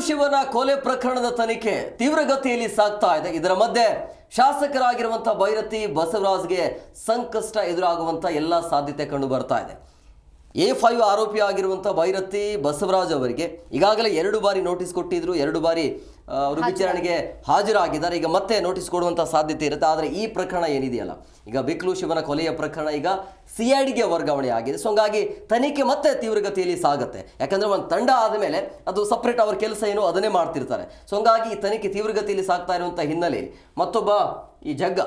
ಶಿವನ ಕೊಲೆ ಪ್ರಕರಣದ ತನಿಖೆ ತೀವ್ರಗತಿಯಲ್ಲಿ ಸಾಗ್ತಾ ಇದೆ. ಇದರ ಮಧ್ಯೆ ಶಾಸಕರಾಗಿರುವಂತಹ ಭೈರತಿ ಬಸವರಾಜ್ಗೆ ಸಂಕಷ್ಟ ಎದುರಾಗುವಂಥ ಎಲ್ಲ ಸಾಧ್ಯತೆ ಕಂಡು ಬರ್ತಾ ಇದೆ. ಎ ಫೈವ್ ಆರೋಪಿ ಆಗಿರುವಂಥ ಭೈರತಿ ಬಸವರಾಜ್ ಅವರಿಗೆ ಈಗಾಗಲೇ ಎರಡು ಬಾರಿ ನೋಟಿಸ್ ಕೊಟ್ಟಿದ್ರು, ಎರಡು ಬಾರಿ ಅವರು ವಿಚಾರಣೆಗೆ ಹಾಜರಾಗಿದ್ದಾರೆ. ಈಗ ಮತ್ತೆ ನೋಟಿಸ್ ಕೊಡುವಂಥ ಸಾಧ್ಯತೆ ಇರುತ್ತೆ. ಆದರೆ ಈ ಪ್ರಕರಣ ಏನಿದೆಯಲ್ಲ? ಈಗ ಬಿಕ್ಲು ಶಿವನ ಕೊಲೆಯ ಪ್ರಕರಣ ಈಗ ಸಿ ಐ ಡಿಗೆ ವರ್ಗಾವಣೆ ಆಗಿದೆ. ಸೊ ಹಂಗಾಗಿ ತನಿಖೆ ಮತ್ತೆ ತೀವ್ರಗತಿಯಲ್ಲಿ ಸಾಗುತ್ತೆ. ಯಾಕಂದ್ರೆ ಒಂದು ತಂಡ ಆದಮೇಲೆ ಅದು ಸಪ್ರೇಟ್ ಅವ್ರ ಕೆಲಸ ಏನೋ ಅದನ್ನೇ ಮಾಡ್ತಿರ್ತಾರೆ. ಸೊ ಹಂಗಾಗಿ ಈ ತನಿಖೆ ತೀವ್ರಗತಿಯಲ್ಲಿ ಸಾಗ್ತಾ ಇರುವಂಥ ಹಿನ್ನೆಲೆಯಲ್ಲಿ ಮತ್ತೊಬ್ಬ ಈ ಜಗ್ಗ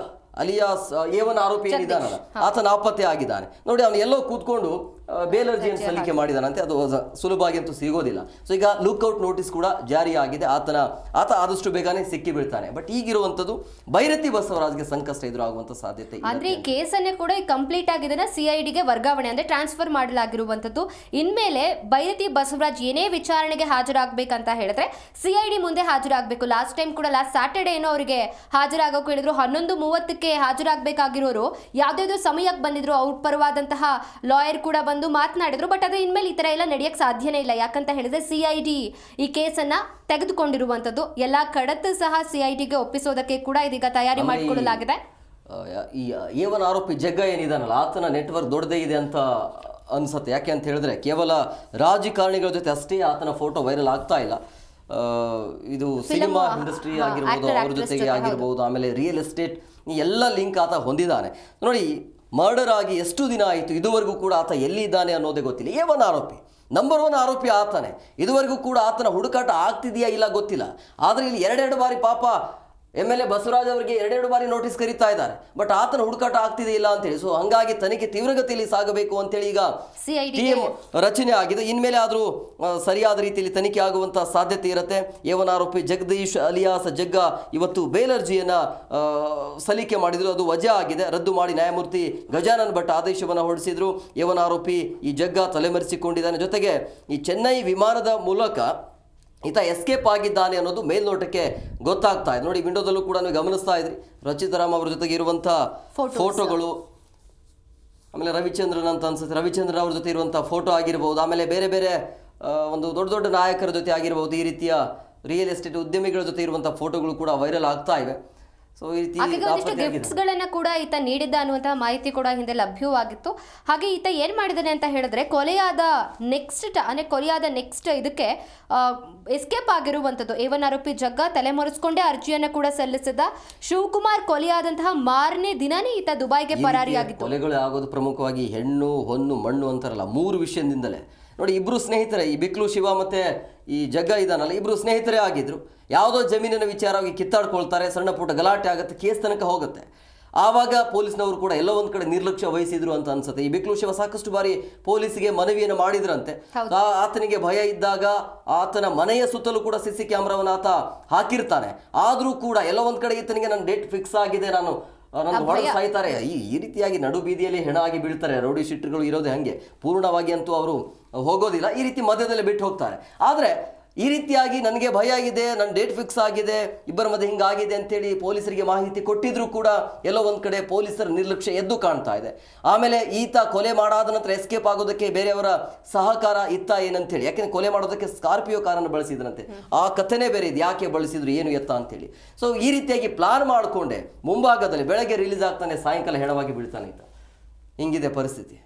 ಅಲಿಯಾಸ್ ಏವನ್ ಆರೋಪಿ ಏನಿದ್ದಾನಲ್ಲ ಆತನ ನಾಪತ್ತೆ ಆಗಿದ್ದಾನೆ. ನೋಡಿ ಅವನು ಎಲ್ಲೋ ಕೂತ್ಕೊಂಡು ಆ, ಬೇಲ್ ಅರ್ಜಿಯನ್ನು ಸಲ್ಲಿಕೆ ಮಾಡಿದಾನಂತೆ. ಅದು ಸುಲಭವಾಗಿ ಅಂತೂ ಸಿಗೋದಿಲ್ಲ. ಸೊ ಈಗ ಲುಕ್ಔಟ್ ನೋಟಿಸ್ ಕೂಡ ಜಾರಿಯಾಗಿದೆ. ಆತನ ಆತ ಆದಷ್ಟು ಬೇಗನೆ ಸಿಕ್ಕಿ ಬೀಳ್ತಾನೆ. ಬಟ್ ಈಗಿರುವಂತದ್ದು ಭೈರತಿ ಬಸವರಾಜ್ಗೆ ಸಂಕಷ್ಟ ಎದುರಾಗುವಂತ ಸಾಧ್ಯತೆ. ಅಂದ್ರೆ ಈ ಕೇಸನ್ನೇ ಕೂಡ ಕಂಪ್ಲೀಟ್ ಆಗಿದೆ ಸಿಐಡಿಗೆ ವರ್ಗಾವಣೆ ಅಂದ್ರೆ ಟ್ರಾನ್ಸ್ಫರ್ ಮಾಡಲಾಗಿರುವಂತದ್ದು ಇನ್ಮೇಲೆ ಭೈರತಿ ಬಸವರಾಜ್ ಏನೇ ವಿಚಾರಣೆಗೆ ಹಾಜರಾಗಬೇಕಂತ ಹೇಳಿದ್ರೆ ಸಿಐಡಿ ಮುಂದೆ ಹಾಜರಾಗಬೇಕು. ಲಾಸ್ಟ್ ಟೈಮ್ ಕೂಡ ಲಾಸ್ಟ್ ಸ್ಯಾಟರ್ಡೇ ಏನೋ ಅವರಿಗೆ ಹಾಜರಾಗೋಕೆ ಹೇಳಿದ್ರು. ಹನ್ನೊಂದು ಮೂವತ್ತಕ್ಕೆ ಹಾಜರಾಗಬೇಕಾಗಿರೋರು ಯಾವ್ದಾದ್ರು ಸಮಯಕ್ಕೆ ಬಂದಿದ್ರು. ಅವ್ರ ಪರವಾದಂತಹ ಲಾಯರ್ ಕೂಡ ಬಂದು ಮಾತನಾಡಿದ್ರು ಬಟ್ ಅದು ಇನ್ಮೇಲೆ ಈ ತರ ಎಲ್ಲ ನಡೆಯಕ್ಕೆ ಸಾಧ್ಯನೇ ಇಲ್ಲ. ಯಾಕಂತ ಹೇಳಿದ್ರೆ ಸಿಐಡಿ ಈ ಕೇಸನ್ನ ತೆಗೆದುಕೊಂಡಿರುವಂತದ್ದು ಎಲ್ಲಾ ಕಡತ ಸಹ ಸಿಐಡಿಗೆ ಒಪ್ಪಿಸೋದಕ್ಕೆ ಕೂಡ ಇದೀಗ ತಯಾರಿ ಮಾಡಿಕೊಳ್ಳಲಾಗಿದೆ. ಈ ಏವನ್ ಆರೋಪಿ ಜಗ್ಗ ಏನಿದಾನಲ್ಲ ಆತನ ನೆಟ್ವರ್ಕ್ ದೊಡ್ಡದೇ ಇದೆ ಅಂತ ಅನ್ಸುತ್ತೆ. ಯಾಕೆ ಅಂತ ಹೇಳಿದ್ರೆ ಕೇವಲ ರಾಜಕಾರಣಿಗಳ ಜೊತೆ ಅಷ್ಟೇ ಆತನ ಫೋಟೋ ವೈರಲ್ ಆಗ್ತಾ ಇಲ್ಲ. ಇದು ಸಿನಿಮಾ ಇಂಡಸ್ಟ್ರಿ ಆಗಿರ್ಬೋದು ಅವ್ರ ಜೊತೆಗೆ ಜೊತೆ, ಆಗಿರ್ಬೋದು ಆಮೇಲೆ ರಿಯಲ್ ಎಸ್ಟೇಟ್ ಈ ಎಲ್ಲ ಲಿಂಕ್ ಆತ ಹೊಂದಿದ್ದಾನೆ ನೋಡಿ ಮರ್ಡರ್ ಆಗಿ ಎಷ್ಟು ದಿನ ಆಯಿತು? ಇದುವರೆಗೂ ಕೂಡ ಆತ ಎಲ್ಲಿದ್ದಾನೆ ಅನ್ನೋದೇ ಗೊತ್ತಿಲ್ಲ. ಏ ಒನ್ ಆರೋಪಿ. ನಂಬರ್ ಒನ್ ಆರೋಪಿ ಆತನೇ. ಇದುವರೆಗೂ ಕೂಡ ಆತನ ಹುಡುಕಾಟ ಆಗ್ತಿದೆಯಾ ಇಲ್ಲ ಗೊತ್ತಿಲ್ಲ. ಆದರೆ ಇಲ್ಲಿ ಎರಡೆರಡು ಬಾರಿ ಪಾಪ ಎಂ ಎಲ್ ಎ ಬಸವರಾಜ್ ಅವರಿಗೆ ಎರಡೆರಡು ಬಾರಿ ನೋಟಿಸ್ ಕರೀತಾ ಇದ್ದಾರೆ. ಬಟ್ ಆತನ ಹುಡುಕಾಟ ಆಗ್ತಿದೆ ಇಲ್ಲ ಅಂತೇಳಿ. ಸೊ ಹಂಗಾಗಿ ತನಿಖೆ ತೀವ್ರಗತಿಯಲ್ಲಿ ಸಾಗಬೇಕು ಅಂತೇಳಿ ಈಗ ಸಿಐಡಿ ಟೀಮ್ ರಚನೆ ಆಗಿದೆ. ಇನ್ಮೇಲೆ ಆದರೂ ಸರಿಯಾದ ರೀತಿಯಲ್ಲಿ ತನಿಖೆ ಆಗುವಂಥ ಸಾಧ್ಯತೆ ಇರುತ್ತೆ. ಏವನ್ ಆರೋಪಿ ಜಗದೀಶ್ ಅಲಿಯಾಸ್ ಜಗ್ಗ ಇವತ್ತು ಬೇಲರ್ಜಿಯನ್ನ ಸಲ್ಲಿಕೆ ಮಾಡಿದ್ರು. ಅದು ವಜಾ ಆಗಿದೆ. ರದ್ದು ಮಾಡಿ ನ್ಯಾಯಮೂರ್ತಿ ಗಜಾನನ್ ಭಟ್ ಆದೇಶವನ್ನು ಹೊರಡಿಸಿದ್ರು. ಏವನ್ ಆರೋಪಿ ಈ ಜಗ್ಗ ತಲೆಮರೆಸಿಕೊಂಡಿದ್ದಾನೆ. ಜೊತೆಗೆ ಈ ಚೆನ್ನೈ ವಿಮಾನದ ಮೂಲಕ ಈತ ಎಸ್ಕೇಪ್ ಆಗಿದ್ದಾನೆ ಅನ್ನೋದು ಮೇಲ್ನೋಟಕ್ಕೆ ಗೊತ್ತಾಗ್ತಾ ಇದೆ. ನೋಡಿ ವಿಂಡೋದಲ್ಲೂ ಕೂಡ ನೀವು ಗಮನಿಸ್ತಾ ಇದ್ರಿ. ರಚಿತಾರಾಮ್ ಅವರ ಜೊತೆಗೆ ಇರುವಂಥ ಫೋಟೋಗಳು. ಆಮೇಲೆ ರವಿಚಂದ್ರನ್ ಅಂತ ಅನ್ಸುತ್ತೆ. ರವಿಚಂದ್ರನ್ ಅವ್ರ ಜೊತೆ ಇರುವಂಥ ಫೋಟೋ ಆಗಿರ್ಬೋದು. ಆಮೇಲೆ ಬೇರೆ ಬೇರೆ ಒಂದು ದೊಡ್ಡ ದೊಡ್ಡ ನಾಯಕರ ಜೊತೆ ಆಗಿರ್ಬೋದು. ಈ ರೀತಿಯ ರಿಯಲ್ ಎಸ್ಟೇಟ್ ಉದ್ಯಮಿಗಳ ಜೊತೆ ಇರುವಂಥ ಫೋಟೋಗಳು ಕೂಡ ವೈರಲ್ ಆಗ್ತಾ ಇವೆ. ಸೊ ಈ ರೀತಿ ಒಂದಿಷ್ಟು ಗಿಫ್ಟ್ಸ್ ಗಳನ್ನ ಕೂಡ ಈತ ನೀಡಿದ್ದ ಅನ್ನುವಂತಹ ಮಾಹಿತಿ ಕೂಡ ಹಿಂದೆ ಲಭ್ಯವಾಗಿತ್ತು. ಹಾಗೆ ಈತ ಏನ್ ಮಾಡಿದಾನೆ ಅಂತ ಹೇಳಿದ್ರೆ ಕೊಲೆಯಾದ ನೆಕ್ಸ್ಟ್ ಅಂದ್ರೆ ಕೊಲೆಯಾದ ನೆಕ್ಸ್ಟ್ ಇದಕ್ಕೆ ಎಸ್ಕೇಪ್ ಆಗಿರುವಂತದ್ದು ಏವನ್ ಆರೋಪಿ ಜಗ್ಗ ತಲೆಮರೆಸ್ಕೊಂಡೇ ಅರ್ಜಿಯನ್ನ ಕೂಡ ಸಲ್ಲಿಸಿದ ಶಿವಕುಮಾರ್ ಕೊಲೆಯಾದಂತಹ ಮಾರನೇ ದಿನನೇ ಈತ ದುಬೈಗೆ ಪರಾರಿಯಾಗಿತ್ತು ಕೊಲೆಗಳು ಆಗೋದು ಪ್ರಮುಖವಾಗಿ ಹೆಣ್ಣು ಹೊನ್ನು ಮಣ್ಣು ಅಂತಾರಲ್ಲ ಮೂರು ವಿಷಯದಿಂದಲೇ. ನೋಡಿ ಇಬ್ರು ಸ್ನೇಹಿತರೆ ಈ ಬಿಕ್ಲು ಶಿವ ಮತ್ತೆ ಈ ಜಗ್ಗ ಇದಾನಲ್ಲ ಇಬ್ರು ಸ್ನೇಹಿತರೇ ಆಗಿದ್ರು. ಯಾವುದೋ ಜಮೀನಿನ ವಿಚಾರವಾಗಿ ಕಿತ್ತಾಡ್ಕೊಳ್ತಾರೆ ಸಣ್ಣ ಪುಟ್ಟ ಗಲಾಟೆ ಆಗುತ್ತೆ ಕೇಸ್ ತನಕ ಹೋಗುತ್ತೆ. ಆವಾಗ ಪೊಲೀಸ್ನವರು ಕೂಡ ಎಲ್ಲೋ ಒಂದು ಕಡೆ ನಿರ್ಲಕ್ಷ್ಯ ವಹಿಸಿದ್ರು ಅಂತ ಅನ್ಸುತ್ತೆ. ಈ ಬಿಕ್ಲು ಶಿವ ಸಾಕಷ್ಟು ಬಾರಿ ಪೊಲೀಸಿಗೆ ಮನವಿಯನ್ನು ಮಾಡಿದ್ರಂತೆ. ಆತನಿಗೆ ಭಯ ಇದ್ದಾಗ ಆತನ ಮನೆಯ ಸುತ್ತಲೂ ಕೂಡ ಸಿ ಸಿ ಕ್ಯಾಮ್ರಾವನ್ನು ಆತ ಹಾಕಿರ್ತಾನೆ. ಆದರೂ ಕೂಡ ಎಲ್ಲೋ ಒಂದು ಕಡೆ ಈತನಿಗೆ ನನ್ನ ಡೇಟ್ ಫಿಕ್ಸ್ ಆಗಿದೆ ನಾನು ನನ್ನ ಹೊಡೆದು ಸಾಯ್ತಾರೆ. ಈ ಈ ರೀತಿಯಾಗಿ ನಡು ಬೀದಿಯಲ್ಲಿ ಹೆಣ ಆಗಿ ಬೀಳ್ತಾರೆ. ರೌಡಿ ಶೀಟ್ಗಳು ಇರೋದೇ ಹಂಗೆ. ಪೂರ್ಣವಾಗಿ ಅಂತೂ ಅವರು ಹೋಗೋದಿಲ್ಲ. ಈ ರೀತಿ ಮಧ್ಯದಲ್ಲಿ ಬಿಟ್ಟು ಹೋಗ್ತಾರೆ. ಆದರೆ ಈ ರೀತಿಯಾಗಿ ನನಗೆ ಭಯ ಆಗಿದೆ, ನನ್ನ ಡೇಟ್ ಫಿಕ್ಸ್ ಆಗಿದೆ, ಇಬ್ಬರ ಮಧ್ಯೆ ಹಿಂಗಾಗಿದೆ ಅಂತೇಳಿ ಪೊಲೀಸರಿಗೆ ಮಾಹಿತಿ ಕೊಟ್ಟಿದ್ರು ಕೂಡ ಎಲ್ಲೋ ಒಂದು ಕಡೆ ಪೊಲೀಸರ ನಿರ್ಲಕ್ಷ್ಯ ಎದ್ದು ಕಾಣ್ತಾ ಇದೆ. ಆಮೇಲೆ ಈತ ಕೊಲೆ ಮಾಡಾದ ನಂತರ ಎಸ್ಕೇಪ್ ಆಗೋದಕ್ಕೆ ಬೇರೆಯವರ ಸಹಕಾರ ಇತ್ತ ಏನಂತೇಳಿ, ಯಾಕೆಂದ್ರೆ ಕೊಲೆ ಮಾಡೋದಕ್ಕೆ ಸ್ಕಾರ್ಪಿಯೋ ಕಾರನ್ನು ಬಳಸಿದ್ರಂತೆ ಆ ಕಥೆನೇ ಬೇರೆ ಇದು, ಯಾಕೆ ಬಳಸಿದ್ರು, ಏನು ಎತ್ತ ಅಂತೇಳಿ. ಸೊ ಈ ರೀತಿಯಾಗಿ ಪ್ಲಾನ್ ಮಾಡಿಕೊಂಡೆ, ಮುಂಭಾಗದಲ್ಲಿ ಬೆಳಗ್ಗೆ ರಿಲೀಸ್ ಆಗ್ತಾನೆ, ಸಾಯಂಕಾಲ ಹೆಣವಾಗಿ ಬೀಳ್ತಾನೆ ಈತ. ಹಿಂಗಿದೆ ಪರಿಸ್ಥಿತಿ.